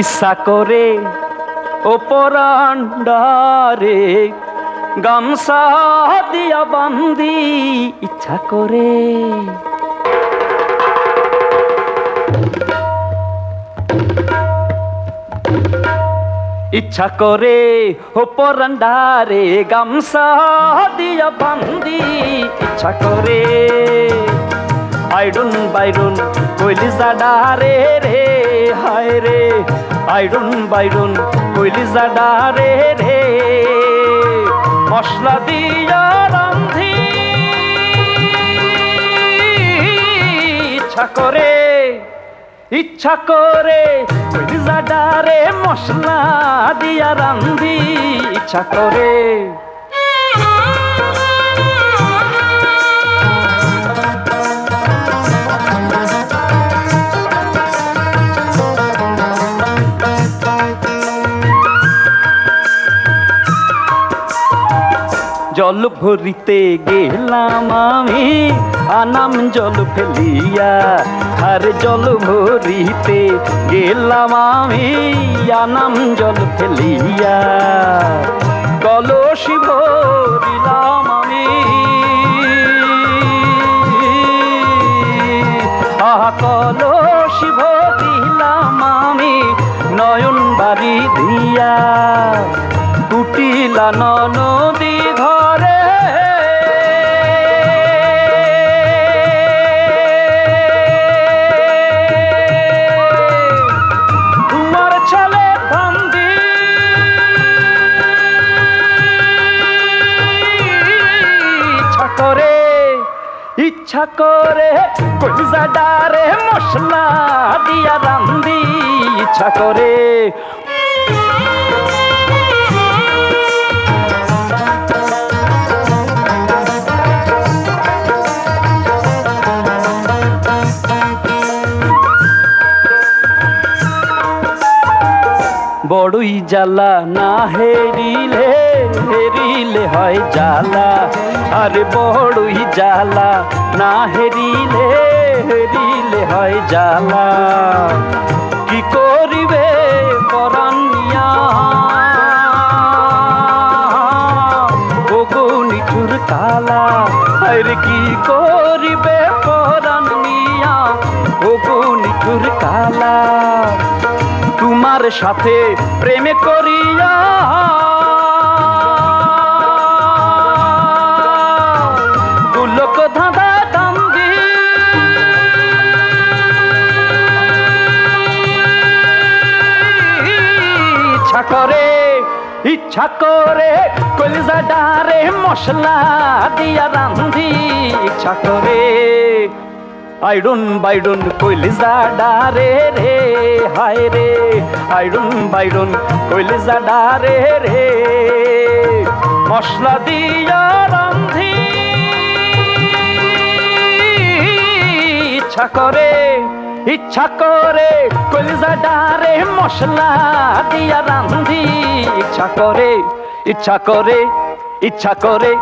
ইচ্ছা করে ওপরান্ডারে, গামছা দিয়া বান্দি ইচ্ছা করে। ইচ্ছা করে ওপরান্ডারে, গামছা দিয়া বান্দি ইচ্ছা করে। আইডুন বাইরুন কইলি জাডারে রে। হায় রে? আইডুন বাইরুন, কইলি জাডারে রে রে। মশলা দিয়া রান্ধি। ইচ্ছা করে ইচ্ছা করে কইলি জাডারে মশলা দিয়া রান্ধি। ইচ্ছা করে। জল ভরিতে গেলাম আমি, আনাম জল ফেলিয়া, আর জল ভরিতে গেলাম আমি, আনাম জল ফেলিয়া। কলসি ভরিলাম আমি। আহা, কলসি ভরিলাম আমি, নয়ন বাড়ি দিয়া। কুটিলা নদী ঘরে। তোমার ছেলে বন্দি। ইচ্ছা করে ইচ্ছা করে কলিজা ডারে মশলা দিয়া রান্দি। ইচ্ছা করে বড়ই জ্বালা, না হেরিলে হেরিলে হয় জ্বালা। আরে বড়ই জ্বালা, না হেরিলে হেরিলে হয় জ্বালা। কি করিবে পরানিয়া কালা আরে কি করিবে পরানিয়া ওগো সাথে প্রেমে করিয়া। ইচ্ছা করে ইচ্ছা করে কলিজা ডারে মশলা দিয়া রান্ধি ইচ্ছা করে আইডুন বাইডুন কইলিজা ডারে রে হায় রে। আইডুন বাইডুন কইলিজা ডারে রে মশলা দিয়া রান্ধি, ইচ্ছা করে ইচ্ছা করে কলিজা ডারে মশলা দিয়া রান্ধি, ইচ্ছা করে ইচ্ছা করে ইচ্ছা করে